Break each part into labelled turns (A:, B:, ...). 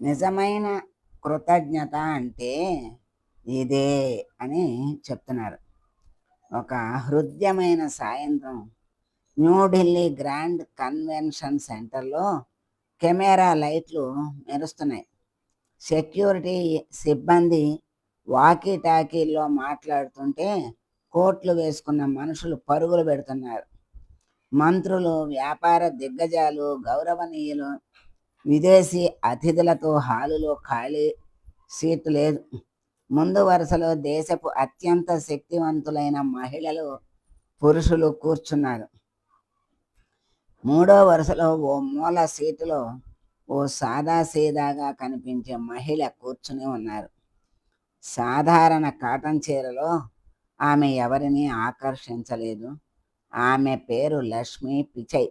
A: నిజమైన కృతజ్ఞత అంటే ఇదే అని చెప్తున్నారు. ఒక హృదయమైన సాయంత్రం న్యూఢిల్లీ గ్రాండ్ కన్వెన్షన్ సెంటర్లో కెమెరా లైట్లు మెరుస్తున్నాయి. సెక్యూరిటీ సిబ్బంది వాకీ టాకీల్లో మాట్లాడుతుంటే కోట్లు వేసుకున్న మనుషులు పరుగులు పెడుతున్నారు. మంత్రులు వ్యాపార దిగ్గజాలు గౌరవనీయులు విదేశీ అతిథులతో హాలులో ఖాళీ సీటు లేదు. ముందు వరుసలో దేశపు అత్యంత శక్తివంతులైన మహిళలు పురుషులు కూర్చున్నారు. మూడో వరుసలో ఓ మూల సీటులో ఓ సాదాసీదాగా కనిపించే మహిళ కూర్చుని ఉన్నారు. సాధారణ కాటన్ చీరలో ఆమె ఎవరిని ఆకర్షించలేదు. ఆమె పేరు లక్ష్మి పిచై.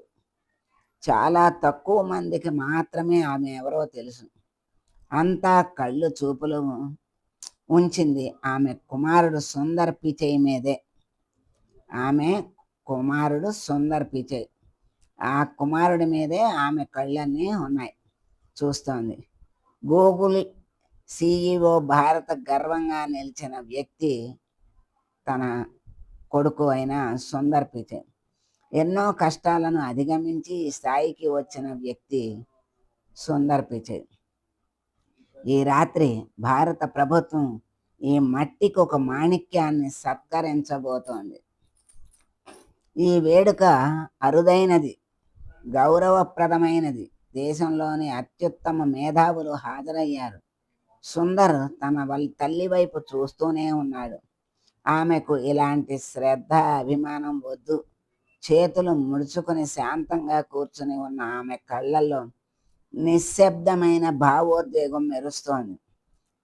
A: చాలా తక్కువ మందికి మాత్రమే ఆమె ఎవరో తెలుసు. అంతా కళ్ళు చూపులు ఉంచింది ఆమె కుమారుడు సుందర్ పిచై మీదే. ఆమె కుమారుడు సుందర్ పిచై. ఆ కుమారుడి మీదే ఆమె కళ్ళన్నీ ఉన్నాయి చూస్తోంది. గూగుల్ సిఇఓ భారత గర్వంగా నిలిచిన వ్యక్తి తన కొడుకు అయిన సుందర్ పిచై. ఎన్నో కష్టాలను అధిగమించి ఈ స్థాయికి వచ్చిన వ్యక్తి సుందర్ పిచై ఈ రాత్రి భారత ప్రభుత్వం ఈ మట్టికి ఒక మాణిక్యాన్ని సత్కరించబోతోంది. ఈ వేడుక అరుదైనది గౌరవప్రదమైనది. దేశంలోని అత్యుత్తమ మేధావులు హాజరయ్యారు. సుందర్ తన వాళ్ళ తల్లి వైపు చూస్తూనే ఉన్నాడు. ఆమెకు ఇలాంటి శ్రద్ధ అభిమానం వద్దు. చేతులు ముడుచుకొని శాంతంగా కూర్చుని ఉన్న ఆమె కళ్ళల్లో నిశ్శబ్దమైన భావోద్వేగం మెరుస్తోంది.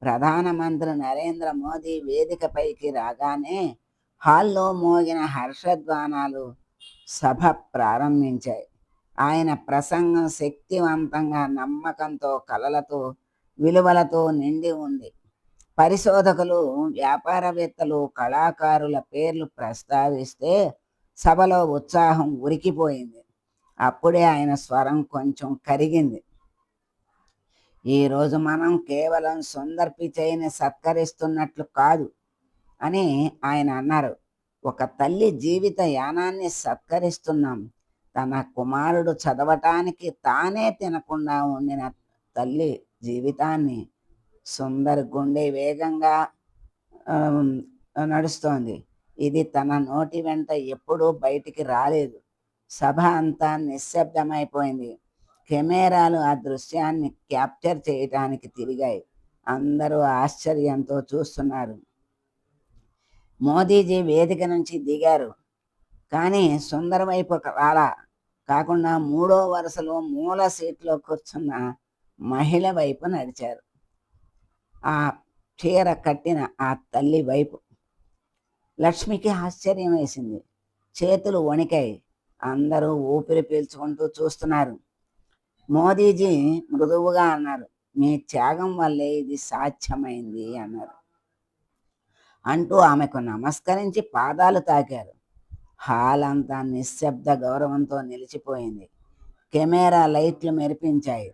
A: ప్రధానమంత్రి నరేంద్ర మోదీ వేదికపైకి రాగానే హాల్లో మోగిన హర్షధ్వానాలు సభ ప్రారంభించాయి. ఆయన ప్రసంగం శక్తివంతంగా నమ్మకంతో కలలతో విలువలతో నిండి ఉంది. పరిశోధకులు వ్యాపారవేత్తలు కళాకారుల పేర్లు ప్రస్తావిస్తే సభలో ఉత్సాహం ఉరికిపోయింది. అప్పుడే ఆయన స్వరం కొంచెం కరిగింది. ఈరోజు మనం కేవలం సుందర్ పిచైని సత్కరిస్తున్నట్లు కాదు అని ఆయన అన్నారు. ఒక తల్లి జీవిత యానాన్ని సత్కరిస్తున్నాం. తన కుమారుడు చదవటానికి తానే తినకుండా ఉండిన తల్లి జీవితాన్ని సుందర్ గుండె వేగంగా నడుస్తోంది. ఇది తన నోటి వెంట ఎప్పుడూ బయటికి రాలేదు. సభ అంతా నిశ్శబ్దమైపోయింది. కెమెరాలు ఆ దృశ్యాన్ని క్యాప్చర్ చేయటానికి తిరిగాయి. అందరూ ఆశ్చర్యంతో చూస్తున్నారు. మోదీజీ వేదిక నుంచి దిగారు. కానీ సుందర వైపు రాలా. కాకుండా మూడో వరుసలో మూల సీట్లో కూర్చున్న మహిళ వైపు నడిచారు. ఆ చీర కట్టిన ఆ తల్లి వైపు లక్ష్మికి ఆశ్చర్యం వేసింది. చేతులు వణికాయి. అందరూ ఊపిరి పీల్చుకుంటూ చూస్తున్నారు. మోదీజీ మృదువుగా అన్నారు. మీ త్యాగం వల్లే ఇది సాధ్యమైంది అన్నారు. అంటూ ఆమెకు నమస్కరించి పాదాలు తాకారు. హాల్ అంతా నిశ్శబ్ద గౌరవంతో నిలిచిపోయింది. కెమెరా లైట్లు మెరిపించాయి.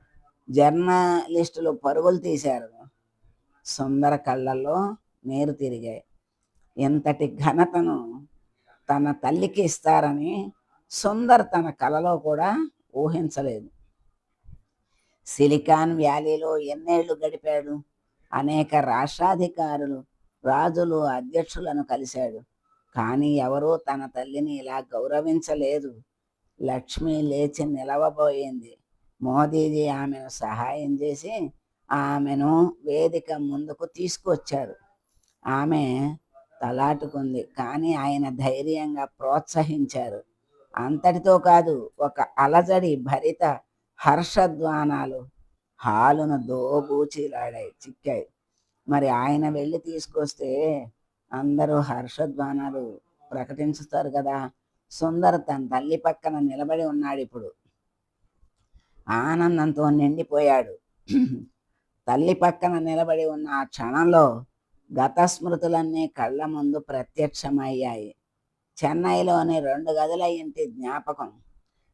A: జర్నలిస్టులు పరుగులు తీశారు. సుందర కళ్ళల్లో నీరు తిరిగాయి. ఎంతటి ఘనతను తన తల్లికి ఇస్తారని సుందర్ తన కలలో కూడా ఊహించలేదు. సిలికాన్ వ్యాలీలో ఎన్నేళ్ళు గడిపాడు. అనేక రాష్ట్రాధికారులు రాజులు అధ్యక్షులను కలిశాడు. కానీ ఎవరూ తన తల్లిని ఇలా గౌరవించలేదు. లక్ష్మి లేచి నిలవబోయింది. మోదీజీ ఆమెను సహాయం చేసి ఆమెను వేదిక ముందుకు తీసుకొచ్చారు ఆమె తలాటుకుంది. కానీ ఆయన ధైర్యంగా ప్రోత్సహించారు. అంతటితో కాదు ఒక అలజడి భరిత హర్షద్వానాలు హాలును దోబూచిలాడాయి చిక్కాయి. మరి ఆయన వెళ్ళి తీసుకొస్తే అందరూ హర్షద్వానాలు ప్రకటించుతారు కదా. సుందర్ తన తల్లి పక్కన నిలబడి ఉన్నాడు ఇప్పుడు. ఆనందంతో నిండిపోయాడు. తల్లి పక్కన నిలబడి ఉన్న ఆ క్షణంలో గత స్మృతులన్నీ కళ్ళ ముందు ప్రత్యక్షమయ్యాయి. చెన్నైలోని రెండు గదుల ఇంటి జ్ఞాపకం.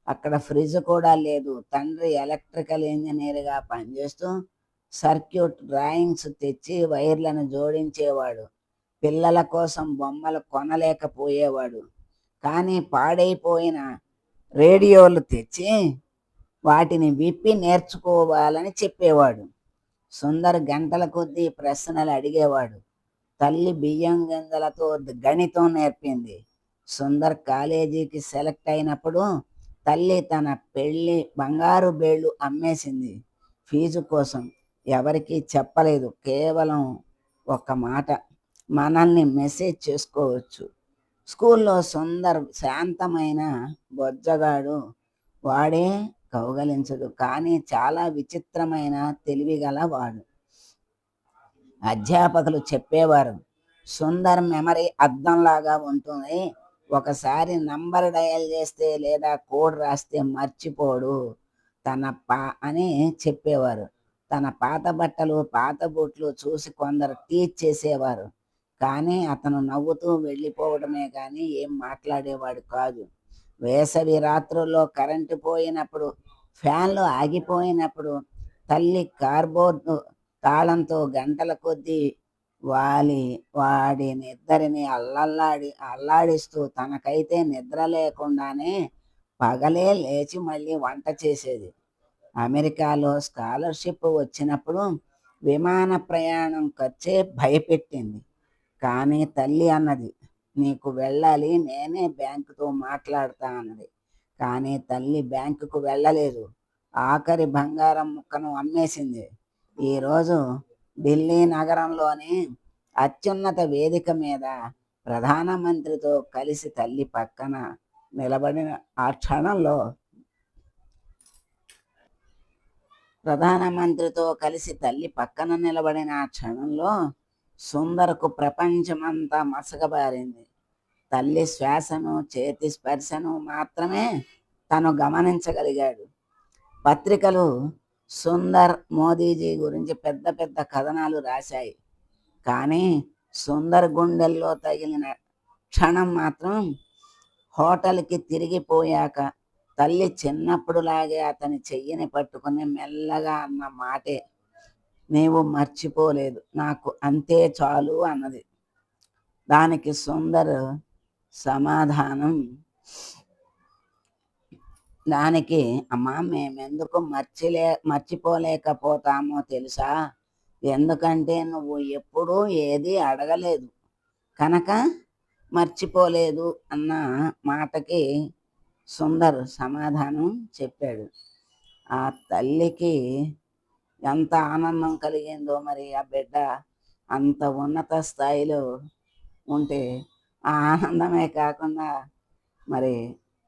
A: అక్కడ ఫ్రిడ్జ్ కూడా లేదు. తండ్రి ఎలక్ట్రికల్ ఇంజనీర్గా పనిచేస్తూ సర్క్యూట్ డ్రాయింగ్స్ తెచ్చి వైర్లను జోడించేవాడు. పిల్లల కోసం బొమ్మలు కొనలేకపోయేవాడు. కానీ పాడైపోయిన రేడియోలు తెచ్చి వాటిని విప్పి నేర్చుకోవాలని చెప్పేవాడు. సుందర్ గంటల కొద్దీ ప్రశ్నలు అడిగేవాడు. తల్లి బియ్యం గింజలతో గణితం నేర్పింది. సుందర్ కాలేజీకి సెలెక్ట్ అయినప్పుడు తల్లి తన పెళ్ళి బంగారు బేళ్ళు అమ్మేసింది. ఫీజు కోసం ఎవరికీ చెప్పలేదు. కేవలం ఒక మాట. మనల్ని మెసేజ్ చేసుకోవచ్చు. స్కూల్లో సుందర్ శాంతమైన బొజ్జగాడు. వాడే కౌగలించడు. కానీ చాలా విచిత్రమైన తెలివిగల వాడు అధ్యాపకులు చెప్పేవారు. సుందర్ మెమరీ అద్దంలాగా ఉంటుంది. ఒకసారి నంబర్ డయల్ చేస్తే లేదా కోడ్ రాస్తే మర్చిపోడు. తన పా అని చెప్పేవారు. తన పాత బట్టలు పాత బూట్లు చూసి కొందరు టీచ్ చేసేవారు. కానీ అతను నవ్వుతూ వెళ్ళిపోవడమే కానీ ఏం మాట్లాడేవాడు కాదు. వేసవి రాత్రుల్లో కరెంటు పోయినప్పుడు ఫ్యాన్లు ఆగిపోయినప్పుడు తల్లి కార్బోర్డు తాళంతో గంటల కొద్దీ వాలి వాడి నిద్దరిని అల్లల్లాడి అల్లాడిస్తూ తనకైతే నిద్ర లేకుండానే పగలే లేచి మళ్ళీ వంట చేసేది. అమెరికాలో స్కాలర్షిప్ వచ్చినప్పుడు విమాన ప్రయాణం ఖర్చే భయపెట్టింది. కానీ తల్లి అన్నది నీకు వెళ్ళాలి నేనే బ్యాంకుతో మాట్లాడతా అన్నది. కానీ తల్లి బ్యాంకుకు వెళ్ళలేదు. ఆఖరి బంగారం ముక్కను అమ్మేసింది. ఈరోజు ఢిల్లీ నగరంలోని అత్యున్నత వేదిక మీద ప్రధానమంత్రితో కలిసి తల్లి పక్కన నిలబడిన ఆ క్షణంలో ప్రధానమంత్రితో కలిసి తల్లి పక్కన నిలబడిన ఆ క్షణంలో సుందరకు ప్రపంచమంతా మసకబారింది. తల్లి శ్వాసను చేతి స్పర్శను మాత్రమే తను గమనించగలిగాడు. పత్రికలు సుందర్ మోదీజీ గురించి పెద్ద పెద్ద కథనాలు రాశాయి. కానీ సుందర్ గుండెల్లో తగిలిన క్షణం మాత్రం హోటల్కి తిరిగిపోయాక తల్లి చిన్నప్పుడులాగే అతని చెయ్యిని పట్టుకుని మెల్లగా అన్న మాటే నీవు మర్చిపోలేదు నాకు అంతే చాలు అన్నది. దానికి సుందర్ సమాధానం దానికి అమ్మా మేమెందుకు మర్చిలే మర్చిపోలేకపోతామో తెలుసా? ఎందుకంటే నువ్వు ఎప్పుడూ ఏది అడగలేదు. కనుక మర్చిపోలేదు అన్న మాటకి సుందర్ సమాధానం చెప్పాడు. ఆ తల్లికి ఎంత ఆనందం కలిగిందో మరి ఆ బిడ్డ అంత ఉన్నత స్థాయిలో ఉంటే ఆ ఆనందమే కాకుండా మరి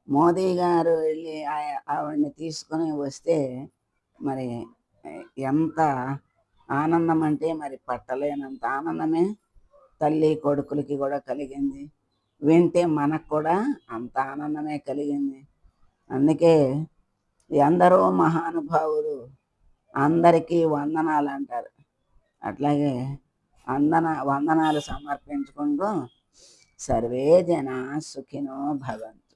A: మోదీ గారు వెళ్ళి ఆ- ఆవిడని తీసుకొని వస్తే మరి ఎంత ఆనందం అంటే మరి పట్టలేనంత ఆనందమే తల్లి కొడుకులకి కూడా కలిగింది. వింటే మనకు కూడా అంత ఆనందమే కలిగింది. అందుకే ఎందరో మహానుభావులు అందరికీ వందనాలు అంటారు. అట్లాగే వందన వందనాలు సమర్పించుకుంటూ సర్వే జన సుఖినో భవంతు.